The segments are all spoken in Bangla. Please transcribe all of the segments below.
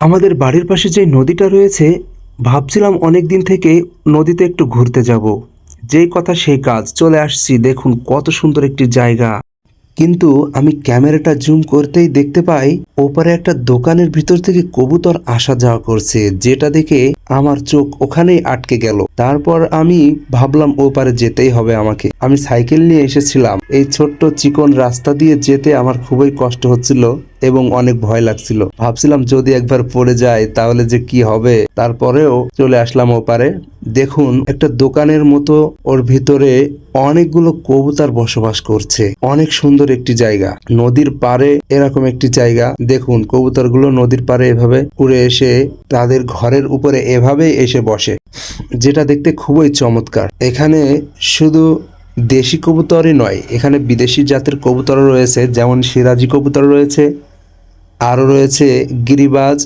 আমাদের বাড়ির পাশে যে নদীটা রয়েছে, ভাবছিলাম অনেক দিন থেকে নদীতে একটু ঘুরতে যাব। যেই কথা সেই কাজ, চলে আসছি, দেখুন কত সুন্দর একটি জায়গা। কিন্তু আমি ক্যামেরাটা জুম করতেই দেখতে পাই, ওপারে একটা দোকানের ভিতর থেকে কবুতর আসা যাওয়া করছে, যেটা দেখে আমার চোখ ওখানেই আটকে গেল। তারপর আমি ভাবলাম ওপারে যেতেই হবে আমাকে। আমি সাইকেল নিয়ে এসেছিলাম। এই ছোট্ট চিকন রাস্তা দিয়ে যেতে আমার খুবই কষ্ট হচ্ছিল। এবং অনেক ভয় লাগছিল। ভাবছিলাম যদি একবার পড়ে যায় তাহলে যে কি হবে, তারপরেও চলে আসলাম ওপারে। দেখুন, একটা দোকানের মতো ওর ভিতরে অনেকগুলো কবুতর বসবাস করছে। অনেক সুন্দর একটি জায়গা। নদীর পারে এরকম একটি জায়গা। দেখুন, কবুতরগুলো নদীর পারে এভাবে উড়ে এসে তাদের ঘরের উপরে এভাবে এসে বসে, যেটা দেখতে খুবই চমৎকার। এখানে শুধু দেশি কবুতরই নয়, এখানে বিদেশি জাতের কবুতর রয়েছে, যেমন সিরাজি কবুতর রয়েছে আরও রয়েছে গিরিবাজ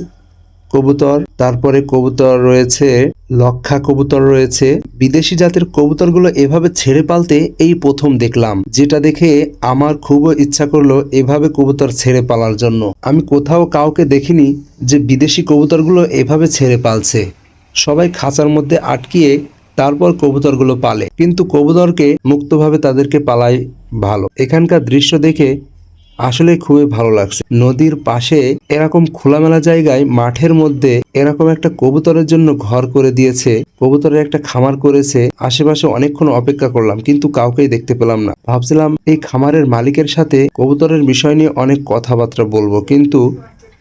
কবুতর, তারপরে কবুতর রয়েছে, লক্ষা কবুতর রয়েছে। বিদেশি জাতের কবুতরগুলো এভাবে ছেড়ে পালতে এই প্রথম দেখলাম, যেটা দেখে আমার খুব ইচ্ছা করল এভাবে কবুতর ছেড়ে পালার জন্য। আমি কোথাও কাউকে দেখিনি যে বিদেশি কবুতরগুলো এভাবে ছেড়ে পালছে। সবাই খাঁচার মধ্যে আটকিয়ে তারপর কবুতরগুলো পালে। কিন্তু কবুতরকে মুক্তভাবে তাদেরকে পালাই ভালো। এখানকার দৃশ্য দেখে আসলে খুবই ভালো লাগছে। নদীর পাশে এরকম খোলামেলা জায়গায় মাঠের মধ্যে এরকম একটা কবুতরের জন্য ঘর করে দিয়েছে। কবুতরের একটা খামার করেছে। আশেপাশে অনেকক্ষণ অপেক্ষা করলাম, কিন্তু কাউকেই দেখতে পেলাম না। ভাবছিলাম এই খামারের মালিকের সাথে কবুতরের বিষয় নিয়ে অনেক কথাবার্তা বলব, কিন্তু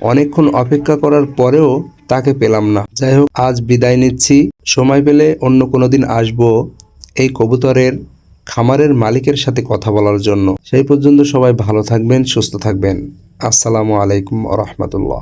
অনেকক্ষণ অপেক্ষা করার পরেও তাকে পেলাম না। যাই হোক, আজ বিদায় নিচ্ছি। সময় পেলে অন্য কোনো দিন আসব। এই কবুতরের খামারের মালিকের সাথে কথা বলার জন্য। সেই পর্যন্ত সবাই ভালো থাকবেন, সুস্থ থাকবেন। আসসালামু আলাইকুম রহমতুল্লাহ।